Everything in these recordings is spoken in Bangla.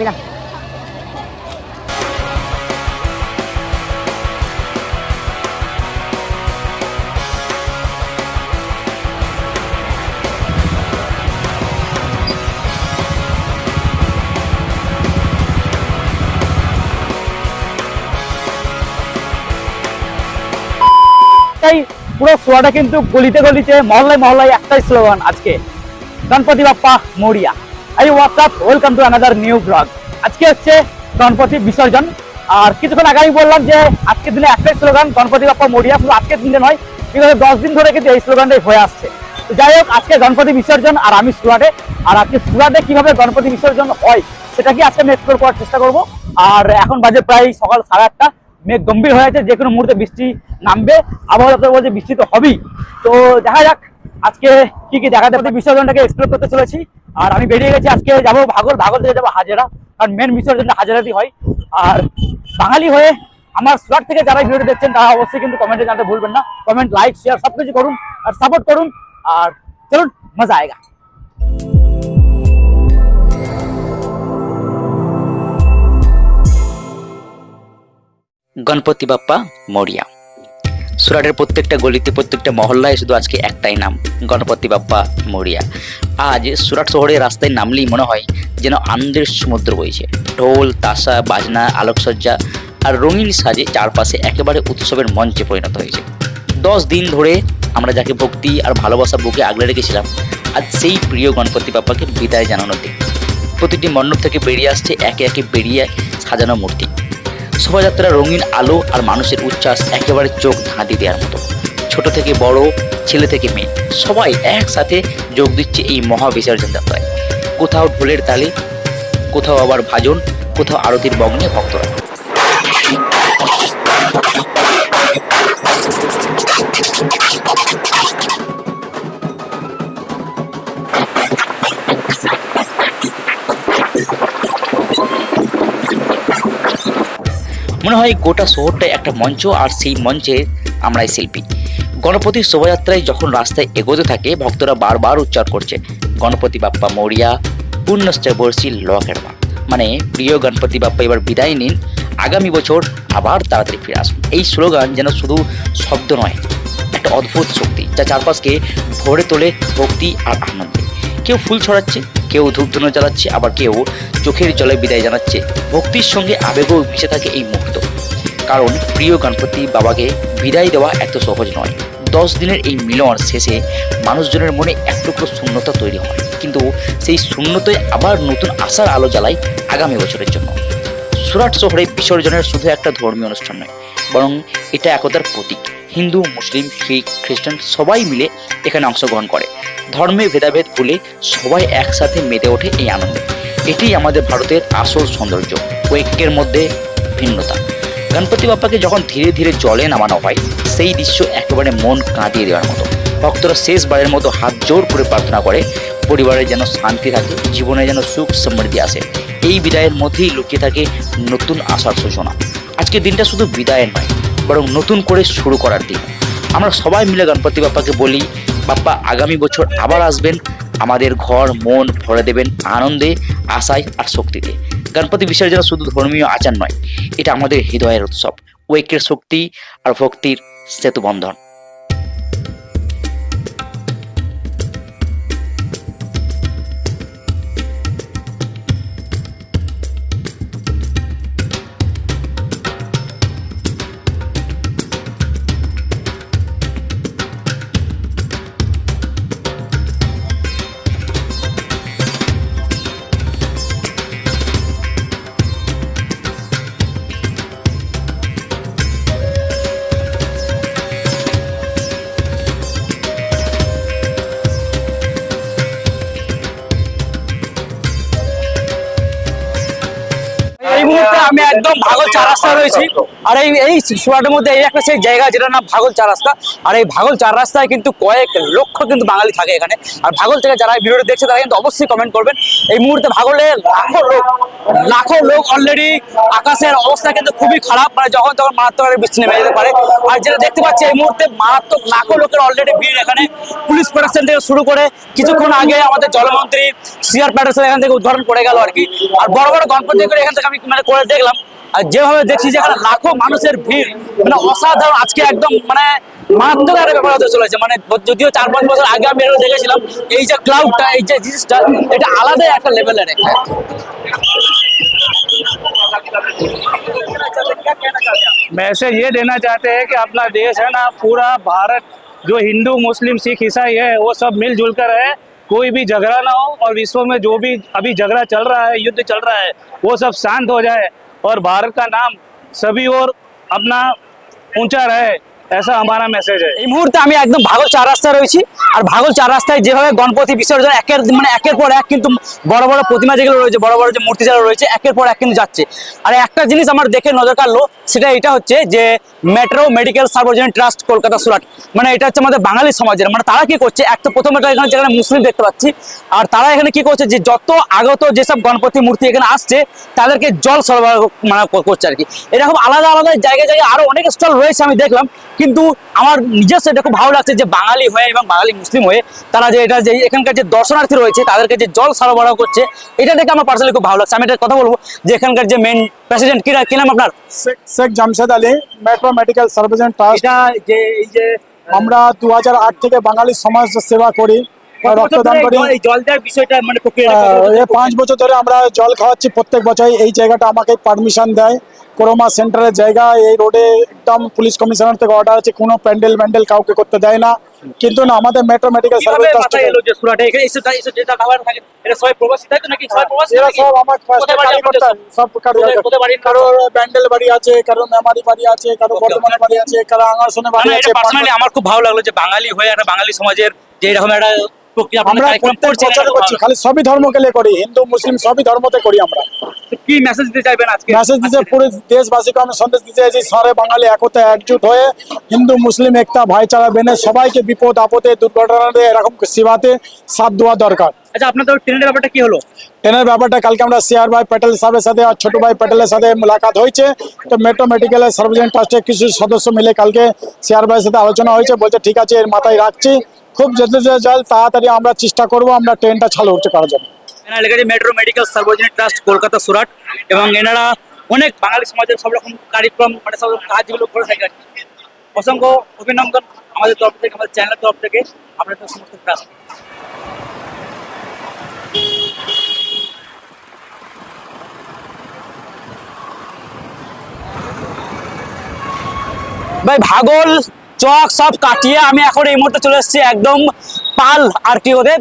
বিলা তাই পুরো সোয়াটা কিন্তু গলিতে গলিতে মহল্লায় মহল্লায় একটাই স্লোগান আজকে। গণপতি বাপ্পা মরিয়া। এই WhatsApp welcome to another new blog আজকে হচ্ছে গণপতি বিসর্জন। আর কিছুক্ষণ আগে আমি বললাম যে আজকের দিনে একটাই স্লোগান, গণপতি বাপ্পা মরিয়া। শুধু আজকের দিনে নয়, বিগত দশ দিন ধরে কিন্তু এই স্লোগানটাই হয়ে আসছে। যাই হোক, আজকে গণপতি বিসর্জন আর আমি সুরাটে। আর আজকে সুরাটে কীভাবে গণপতি বিসর্জন হয়, সেটা কি আজকে আমি এক্সপ্লোর করার চেষ্টা করব? আর এখন বাজে প্রায় সকাল সাড়ে আটটা। মেঘ গম্ভীর হয়ে আছে, যে কোনো মুহূর্তে বৃষ্টি নামবে। আবহাওয়া দপ্তর বলছে বৃষ্টি তো হবেই। তো দেখা যাক, আজকে কি কি দেখাতে পারতে বিসর্জনটাকে এক্সপ্লোর করতে চলেছি। আর আমি বেরিয়ে গেছি, আজকে যাব ভাগর ভাগর থেকে যাব হাজারা, কারণ মেন বিসর্জনটা হাজারাতেই হয়। আর বাঙালি হয়ে আমার সুরাট থেকে যারা ভিডিওটি দেখছেন, তারা অবশ্যই কিন্তু কমেন্টে জানাতে ভুলবেন না। কমেন্ট লাইক শেয়ার সব কিছু করুন আর সাপোর্ট করুন। আর চলুন, মজা আয়েগা। গণপতি বাপ্পা, মরিয়া। সুরাটের প্রত্যেকটা গলিতে, প্রত্যেকটা মহল্লায় শুধু আজকে একটাই নাম, গণপতি বাপ্পা মরিয়া। আজ সুরাট শহরের রাস্তায় নামলেই মনে হয় যেন আনন্দের সমুদ্র বইছে। ঢোল, তাসা, বাজনা, আলোকসজ্জা আর রঙিন সাজে চারপাশে একেবারে উৎসবের মঞ্চে পরিণত হয়েছে। দশ দিন ধরে আমরা যাকে ভক্তি আর ভালোবাসা বুকে আগলে রেখেছিলাম, আজ সেই প্রিয় গণপতি বাপ্পাকে বিদায় জানানোর দিন। প্রতিটি মণ্ডপ থেকে বেরিয়ে আসছে একে একে বেরিয়ে সাজানো মূর্তি। শোভাযাত্রা রঙিন আলো আর মানুষের উচ্ছ্বাস একেবারে চোখ ধাঁধি দেওয়ার মতো। ছোট থেকে বড়, ছেলে থেকে মেয়ে, সবাই একসাথে যোগ দিচ্ছে এই মহা বিসর্জন যাত্রায়। কোথাও ঢোলের তালে, কোথাও আবার ভাজন, কোথাও আরতির বগ্নে ভক্তরা। মনে হয় গোটা শহরটাই একটা মঞ্চ আর সেই মঞ্চে আমরাই শিল্পী। গণপতির শোভাযাত্রায় যখন রাস্তায় এগোতে থাকে, ভক্তরা বারবার উচ্চার করছে, গণপতি বাপ্পা মরিয়া পুণ্যশ্চয় বর্ষী লকের মা মানে প্রিয় গণপতি বাপ্পা, এবার বিদায় নিন। আগামী বছর আবার তাড়াতাড়ি ফিরে আসুন। এই স্লোগান যেন শুধু শব্দ নয়, একটা অদ্ভুত শক্তি, যা চারপাশকে ভরে তোলে ভক্তি আর আনন্দে। কেউ ফুল ছড়াচ্ছে কেউ ধূপধুনো জ্বালাচ্ছে, আবার কেউ চোখের জলে বিদায় জানাচ্ছে। ভক্তির সঙ্গে আবেগও মিশে থাকে এই মুহূর্ত। কারণ প্রিয় গণপতি বাবাকে বিদায় দেওয়া এত সহজ নয়। দশ দিনের এই মিলন শেষে মানুষজনের মনে এক টুকরো শূন্যতা তৈরি হয়। কিন্তু সেই শূন্যতায় আবার নতুন আশার আলো জ্বালায় আগামী বছরের জন্য। সুরাট শহরে বিসর্জনের শুধু একটা ধর্মীয় অনুষ্ঠান নয়, বরং এটা একতার প্রতীক। হিন্দু, মুসলিম, শিখ, খ্রিস্টান সবাই মিলে এখানে অংশগ্রহণ করে। ধর্মে ভেদাভেদ ভুলে সবাই একসাথে মেতে ওঠে এই আনন্দে। এটি আমাদের ভারতের আসল সৌন্দর্য ঐক্যের মধ্যে ভিন্নতা। গণপতি বাপ্পাকে যখন ধীরে ধীরে জলে নামানো হয়, সেই দৃশ্য একেবারে মন কাঁদিয়ে দেওয়ার মতো। ভক্তরা শেষবারের মতো হাত জোর করে প্রার্থনা করে, পরিবারে যেন শান্তি থাকে, জীবনে যেন সুখ সমৃদ্ধি আসে। এই বিদায়ের মধ্যেই লুকিয়ে থাকে নতুন আশার সূচনা। আজকের দিনটা শুধু বিদায়ের নয় বরং নতুন করে শুরু করার দিন। আমরা সবাই মিলে গণপতি বাপ্পাকে বলি, বাপ্পা, আগামী বছর আবার আসবেন। আমাদের ঘর, মন ভরে দেবেন আনন্দে, আশায় আর শক্তিতে। গণপতি বিসর্জন শুধু ধর্মীয় আচার নয়, এটা আমাদের হৃদয়ের উৎসব। ঐক্যের শক্তি আর ভক্তির সেতু একদম ভাগল চার রাস্তা রয়েছে। আর এই এই সুরাটের মধ্যে এই একটা সেই জায়গা যেটা নাম ভাগল চার রাস্তা। আর এই ভাগল চার রাস্তায় কিন্তু কয়েক লক্ষ কিন্তু বাঙালি থাকে এখানে। আর ভাগল থেকে যারা ভিডিওটা দেখছে তারা কিন্তু অবশ্যই কমেন্ট করবেন। এই মুহূর্তে ভাগলে লাখো লোক লাখো লোক অলরেডি আকাশের অবস্থা কিন্তু খুবই খারাপ। মানে যখন তখন মারাত্মক বৃষ্টি নেমে যেতে পারে। আর যেটা দেখতে পাচ্ছি এই মুহূর্তে মারাত্মক লাখো লোকের অলরেডি ভিড় এখানে। পুলিশ প্রোটেকশন থেকে শুরু করে কিছুক্ষণ আগে আমাদের জলমন্ত্রী সিআর প্যাটার্সন এখান থেকে উদ্ঘাটন করে গেল আর কি। আর বড় বড় গণপতি করে এখান থেকে আমি মানে করে দেখলাম। আর যেভাবে দেখছি যে এখানে লাখো মানুষের ভিড় মানে অসাধারণ, আজকে একদম মানে মারাত্মক একটা ব্যাপার হতে চলেছে। মানে যদিও চার পাঁচ বছর আগে আমি দেখেছিলাম, এই যে ক্লাউডটা এই যে জিনিসটা, এটা আলাদাই একটা লেভেলের একটা। मैसेज ये देना चाहते हैं कि अपना देश है ना, पूरा भारत जो हिंदू, मुस्लिम, सिख, ईसाई है, वो सब मिलजुल कर है। कोई भी झगड़ा ना हो और विश्व में जो भी अभी झगड़ा चल रहा है, युद्ध चल रहा है, वो सब शांत हो जाए और भारत का नाम सभी और अपना ऊँचा रहे। ऐसा हमारा मैसेज है এই মুহূর্তে আমি একদম ভাগল চার রাস্তায় রয়েছি আর ভাগল চার রাস্তায় যেভাবে গণপতি বিসর্জন একের মানে একের পর এক কিন্তু বড় বড় প্রতিমা যেগুলো রয়েছে বড় বড় যে মূর্তি যারা রয়েছে একের পর এক কিন্তু যাচ্ছে আর একটা জিনিস আমার দেখে নজর কাড়লো সেটা এটা হচ্ছে যে মেট্রো মেডিকেল সার্বজনীন ট্রাস্ট কলকাতা সুরাট মানে এটা হচ্ছে আমাদের বাঙালি সমাজের মানে তারা কি করছে এক তো প্রথম একটা এখানে যেখানে মুসলিম দেখতে পাচ্ছি আর তারা এখানে কি করছে যে যত আগত যেসব গণপতি মূর্তি এখানে আসছে তাদেরকে জল সরবরাহ মানে ক- করছে আর কি এরকম আলাদা আলাদা জায়গায় জায়গায় আরো অনেক স্টল রয়েছে আমি দেখলাম কিন্তু আমার নিজস্ব এটা খুব ভালো লাগছে যে বাঙালি হয়ে এবং বাঙালি মুসলিম হয়ে তারা যে এটা যে এখানকার যে দর্শনার্থী রয়েছে তাদেরকে যে জল সরবরাহ করছে এটা দেখে আমার পার্সোনালি খুব ভালো লাগছে। আমি এটা কথা বলব যে এখানকার যে মেন প্রেসিডেন্ট কি কি নাম আপনার? Sheikh- Sheikh Jamshed Ali metro medical service এটা যে এই যে আমরা দু হাজার আট থেকে বাঙালি সমাজ সেবা করি। রক্তদান করি। জল দেওয়ার বিষয়টা মানে পাঁচ বছর ধরে আমরা জল খাওয়াচ্ছি প্রত্যেক বছর এই জায়গাটা আমাকে পারমিশন দেয়। করোমা সেন্টারের জায়গা এই রোডে একদম পুলিশ কমিশনার থেকে অর্ডার আছে। কোনো প্যান্ডেল ম্যান্ডেল কাউকে করতে দেয় না। কিন্তু না আমাদের মেট্রো মেডিকেল সার্ভিস প্যান্ডেল বাড়ি আছে কারও মেমারি বাড়ি আছে কারও বর্ধমানে বাড়ি আছে কারও আঙারসনে বাড়ি আছে আমার খুব ভালো লাগল যে বাঙালি হয়ে একটা বাঙালি সমাজের যে এরকম একটা প্রক্রিয়া আমরা প্রত্যেক করছেন, বছরে এটা খুব করছি খালি সবই ধর্মকে করি হিন্দু মুসলিম সবই ধর্মতে করি আমরা। কি মেসেজ দিতে চাইবেন আজকে? মেসেজ দিতে পুরো দেশবাসীকে আমি সন্দেশ দিতে চাইছি সারে বাঙালি একতা একজুট হয়ে হিন্দু মুসলিম একতা ভাইচারা বেনে সবাইকে বিপদ আপদে দুর্ঘটনাতে এরকম সেবাতে সাথ দেওয়া দরকার। আচ্ছা আপনাদের ট্রেনের ব্যাপারটা কি হলো? ট্রেনের ব্যাপারটা কালকে আমরা সিআর ভাই প্যাটেল সাহেবের সাথে আর ছোট ভাই প্যাটেলের সাথে মুলাকাত হয়েছে। তো মেট্রো মেডিকেলের সার্ভিসেন ট্রাস্টের কিছু সদস্য মিলে কালকে সিআর ভাইয়ের সাথে আলোচনা হয়েছে বলছে ঠিক আছে এর মাথায় রাখছি। খুব যেতে জল তাড়াতাড়ি আমরা চেষ্টা করব আমরা ট্রেনটা চালু করতে করার জন্য। এনারা লেখা মেট্রো মেডিকেল সার্বজনীন ট্রাস্ট কলকাতা সুরাট এবং এনারা অনেক বাঙালি সমাজের সব রকম কার্যক্রম মানে সব রকম কাজগুলো করে থাকে আর কি। অসংখ্য অভিনন্দন আমাদের তরফ থেকে আমাদের চ্যানেলের তরফ থেকে। আপনাদের সমস্ত ট্রাস্ট ভাই ভাগল! চক সব কাটিয়ে আমি এখন এই মুহূর্তে চলে এসেছি একদম পাল আর কি ওদের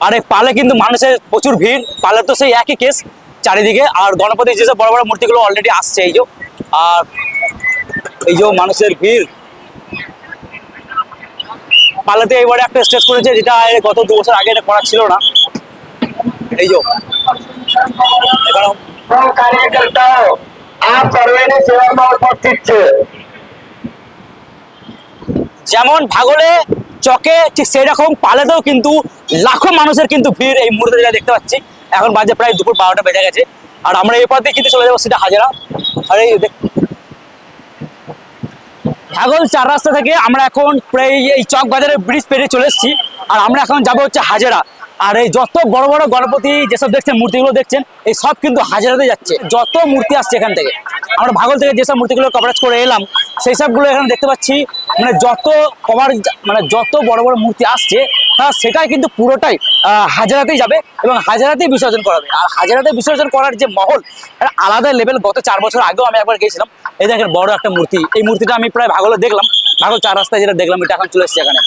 আর এই পালে কিন্তু মানুষের প্রচুর ভিড় পালে তো সেই একই কেস চারিদিকে আর গণপতির যেসব বড় বড় মূর্তিগুলো অলরেডি আসছে এই যে আর এই যে মানুষের ভিড় পালাতে এবারে একটা স্টেজ করেছে যেটা এর গত দু বছর আগে এটা করা ছিল না এই যে এবার सब कार्यकर्ताओं आप सर्वे ने सेवा में उपस्थित छे যেমন ভাগলে চকে ঠিক সেই রকম পালেতেও কিন্তু লাখো মানুষের কিন্তু ভিড় এই মুহূর্তে যেটা দেখতে পাচ্ছি। এখন বাজে প্রায় দুপুর বারোটা বেজে গেছে। আর আমরা এরপর দিয়ে কিন্তু চলে যাব সেটা হাজারা। আর এই ভাগল চার রাস্তা থেকে আমরা এখন প্রায় এই চক বাজারের ব্রিজ পেরিয়ে চলে এসেছি। আর আমরা এখন যাব হচ্ছে হাজারা। আর এই যত বড় বড় গণপতি যেসব দেখছেন, মূর্তিগুলো দেখছেন, এই সব কিন্তু হাজারাতে যাচ্ছে। যত মূর্তি আসছে এখান থেকে। আমরা ভাগল থেকে যেসব মূর্তিগুলো কভারেজ করে এলাম, সেই সবগুলো এখানে দেখতে পাচ্ছি। মানে যত কভার মানে যত বড় বড় মূর্তি আসছে তা সেটাই কিন্তু পুরোটাই হাজারাতেই যাবে এবং হাজারাতেই বিসর্জন করাবে। আর হাজারাতে বিসর্জন করার যে মহল আলাদা লেভেল গত চার বছর আগেও আমি একবার গেছিলাম এই দেখেন, বড় একটা মূর্তি। এই মূর্তিটা আমি প্রায় ভাগলে দেখলাম। ভাগল চার রাস্তায় যেটা দেখলাম, এটা এখন চলে এসেছে এখানে।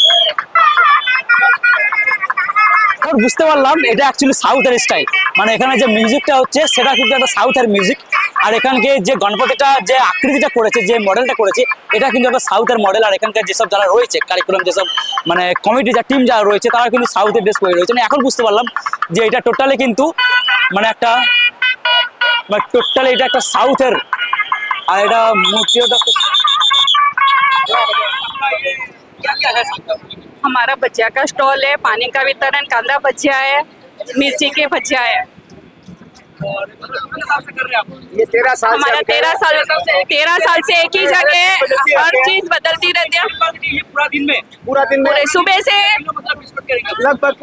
এখন বুঝতে পারলাম এটা অ্যাকচুয়ালি সাউথের স্টাইল মানে এখানে যে মিউজিকটা হচ্ছে, সেটা কিন্তু একটা সাউথের মিউজিক আর এখানকে যে গণপতিটা, যে আকৃতিটা করেছে, যে মডেলটা করেছে, এটা কিন্তু একটা সাউথের মডেল আর এখানকার যেসব যারা রয়েছে কারিকুলাম যেসব মানে কমিটি যা টিম যারা রয়েছে, তারা কিন্তু সাউথের ড্রেস পরে রয়েছে। মানে এখন বুঝতে পারলাম যে এটা টোটালি কিন্তু মানে একটা মানে টোটালি এটা একটা সাউথের আর এটা খুব- हमारा भजिया का स्टॉल है पानी का वितरण कांदा भजिया है मिर्ची के भजिया है। ये तेरह साल से हमारा तेरह साल तेरह साल से एक ही जगह हर चीज़ बदलती रहती है। पूरा दिन में पूरा दिन में। सुबह से लगभग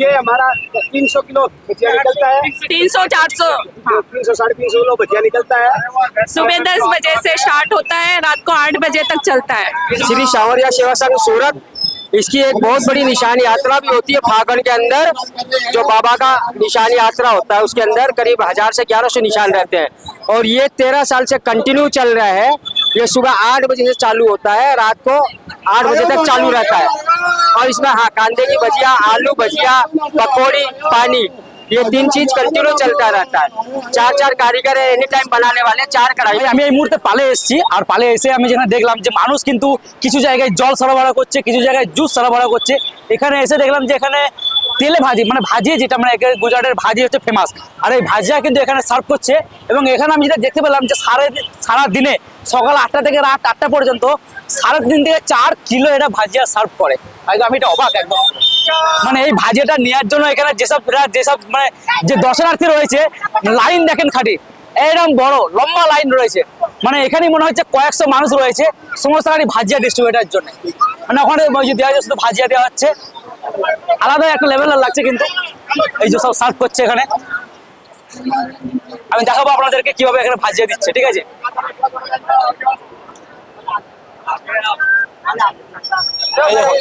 ये हमारा तीन सौ किलो भजिया निकलता है। तीन सौ चार सौ। तीन सौ साढ़े तीन सौ किलो भजिया निकलता है। सुबह दस बजे से स्टार्ट होता है रात को आठ बजे तक चलता है। श्री सावरिया सेवा संघ सूरत। इसकी एक बहुत बड़ी निशान यात्रा भी होती है फागण के अंदर, जो बाबा का निशान यात्रा होता है, उसके अंदर करीब हज़ार से ग्यारह सौ निशान रहते हैं। और ये तेरह साल से कंटिन्यू चल रहा है। ये सुबह आठ बजे से चालू होता है, रात को आठ बजे तक चालू रहता है। और इसमें हाँ कांदे की भजिया, आलू भजिया, पकौड़ी, पानी। ये तीन चीज कंटिन्यू चलता रहता है चार चार कारीगर है एनी टाइम बनाने वाले चार कढ़ाई আমি এই মুহূর্তে পালে এসেছি আর পালে এসে আমি যেখানে দেখলাম যে মানুষ কিন্তু কিছু জায়গায় জল সরবরাহ করছে কিছু জায়গায় জুস সরবরাহ করছে এখানে এসে দেখলাম যে এখানে তেলে ভাজি মানে ভাজি যেটা মানে গুজরাটের ভাজি হচ্ছে ফেমাস আর এই ভাজিয়া কিন্তু এখানে সার্ভ করছে, এবং এখানে আমি যেটা দেখতে পেলাম যে সারা দিনে, সকাল আটটা থেকে রাত আটটা পর্যন্ত, সারা দিন থেকে চার কিলো এরা ভাজিয়া সার্ভ করে। আমি এটা অবাক একদম। মানে এই ভাজিয়াটা নেওয়ার জন্য এখানে যেসব যেসব মানে যে দর্শনার্থী রয়েছে, লাইন দেখেন খাটি। এরকম বড়, লম্বা লাইন রয়েছে। মানে এখানে মনে হচ্ছে কয়েকশো মানুষ রয়েছে, সমস্ত গাড়ি ভাজিয়া ডিস্ট্রিবিউটার জন্য। মানে ওখানে দেওয়া শুধু ভাজিয়া দেওয়া হচ্ছে আলাদা একটা লেভেলের লাগছে কিন্তু। এই যে সব সার্ভ করছে এখানে। আমি দেখাবো আপনাদেরকে কীভাবে এখানে ভাজিয়ে দিচ্ছে, ঠিক আছে? এই দেখো।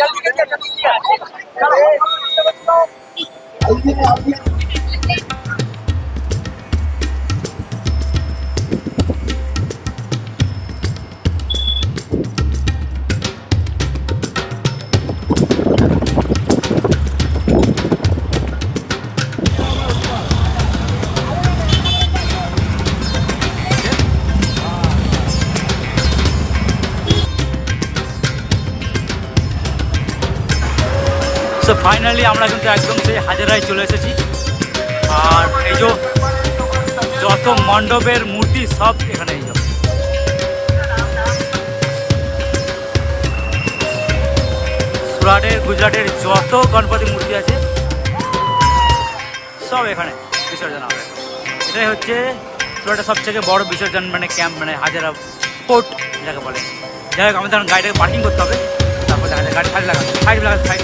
সো ফাইনালি আমরা কিন্তু একদম সেই হাজারায় চলে এসেছি। আর এই যে যত মণ্ডপের মূর্তি সব এখানে এই সুরাটের, গুজরাটের যত গণপতি মূর্তি আছে, সব এখানে বিসর্জন হবে। এটাই হচ্ছে সুরাটের সবথেকে বড় বিসর্জন মানে ক্যাম্প মানে হাজারা পোর্ট যাকে বলে। যাই হোক, আমাদের গাড়িটাকে পার্কিং করতে হবে। তারপর দেখা যায় গাড়ি সাইড লাগাতে সাইড লাগাতে সাইড।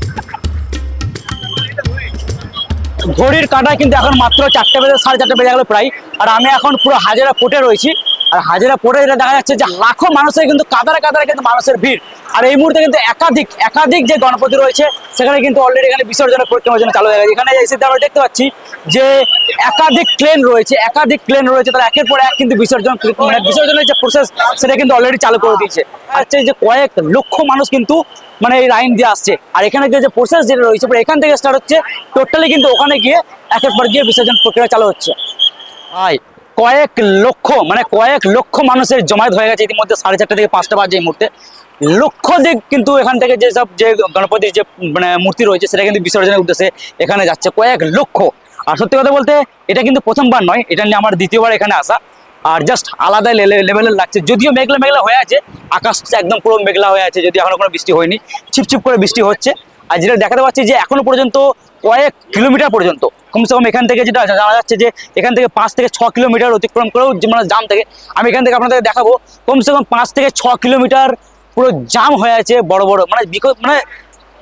ঘড়ির কাটা কিন্তু এখন মাত্র চারটে বেজে, সাড়ে চারটে বেজে গেলো প্রায়। আর আমি এখন পুরো হাজারা ফুটে রয়েছি। আর হাজারা পোটে যেটা দেখা যাচ্ছে যে লাখো মানুষের কিন্তু কাতারে কাতারে কিন্তু মানুষের ভিড়। আর এই মুহূর্তে কিন্তু একাধিক একাধিক যে গণপতি রয়েছে, সেখানে কিন্তু অলরেডি এখানে বিসর্জনের প্রক্রিয়া জন্য চালু হয়ে গেছে। এখানে এসে আমরা দেখতে পাচ্ছি যে একাধিক প্লেন রয়েছে, একাধিক প্লেন রয়েছে, তারা একের পর এক কিন্তু বিসর্জন মানে বিসর্জনের যে প্রসেস সেটা কিন্তু অলরেডি চালু করে দিয়েছে। হচ্ছে যে কয়েক লক্ষ মানুষ কিন্তু মানে এই লাইন দিয়ে আসছে। আর এখানে যে প্রসেস যেটা রয়েছে এখান থেকে স্টার্ট হচ্ছে টোটালি কিন্তু ওখানে গিয়ে একের পর গিয়ে বিসর্জন প্রক্রিয়া চালু হচ্ছে। ভাই কয়েক লক্ষ মানে কয়েক লক্ষ মানুষের জমায়েত হয়ে গেছে ইতিমধ্যে সাড়ে চারটে থেকে পাঁচটা বাজে এই মুহূর্তে। লক্ষ দিক কিন্তু এখান থেকে যে সব যে গণপতির যে মানে মূর্তি রয়েছে সেটা কিন্তু বিসর্জনের উদ্দেশ্যে এখানে যাচ্ছে কয়েক লক্ষ। আর সত্যি কথা বলতে, এটা কিন্তু প্রথমবার নয়, এটা নিয়ে আমার দ্বিতীয়বার এখানে আসা। আর জাস্ট আলাদা লেভেলের লাগছে। যদিও মেঘলা মেঘলা হয়ে আছে আকাশটা একদম পুরো মেঘলা হয়ে আছে যদি এখনও কোনো বৃষ্টি হয়নি। ছিপছিপ করে বৃষ্টি হচ্ছে। আর যেটা দেখাতে পাচ্ছি যে এখনও পর্যন্ত কয়েক কিলোমিটার পর্যন্ত কমসে কম এখান থেকে যেটা জানা যাচ্ছে যে এখান থেকে পাঁচ থেকে ছ কিলোমিটার অতিক্রম করেও মানে জাম থেকে, আমি এখান থেকে আপনাদের দেখাবো, কমসে কম পাঁচ থেকে ছ কিলোমিটার পুরো জাম হয়ে আছে বড় বড় মানে মানে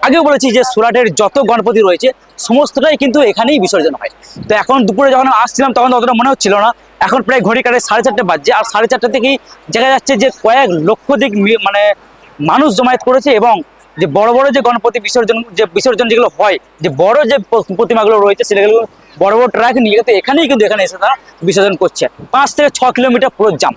আগেও বলেছি যে সুরাটের যত গণপতি রয়েছে, সমস্তটাই কিন্তু এখানেই বিসর্জন হয়। তো এখন দুপুরে যখন আসছিলাম, তখন অতটা মনে হচ্ছিল না, এখন প্রায় ঘড়ি কাটে সাড়ে চারটে বাজছে, আর সাড়ে চারটে থেকেই দেখা যাচ্ছে যে কয়েক লক্ষ দিক মানে মানুষ জমায়েত করেছে এবং যে বড় বড় যে গণপতি বিসর্জন, যে বিসর্জন যেগুলো হয়, যে বড় যে প্রতিমাগুলো রয়েছে, সেগুলো বড় বড় ট্রাক নিয়ে যেতে এখানেই কিন্তু এখানে এসে তারা বিসর্জন করছে। পাঁচ থেকে ছ কিলোমিটার পুরো জাম।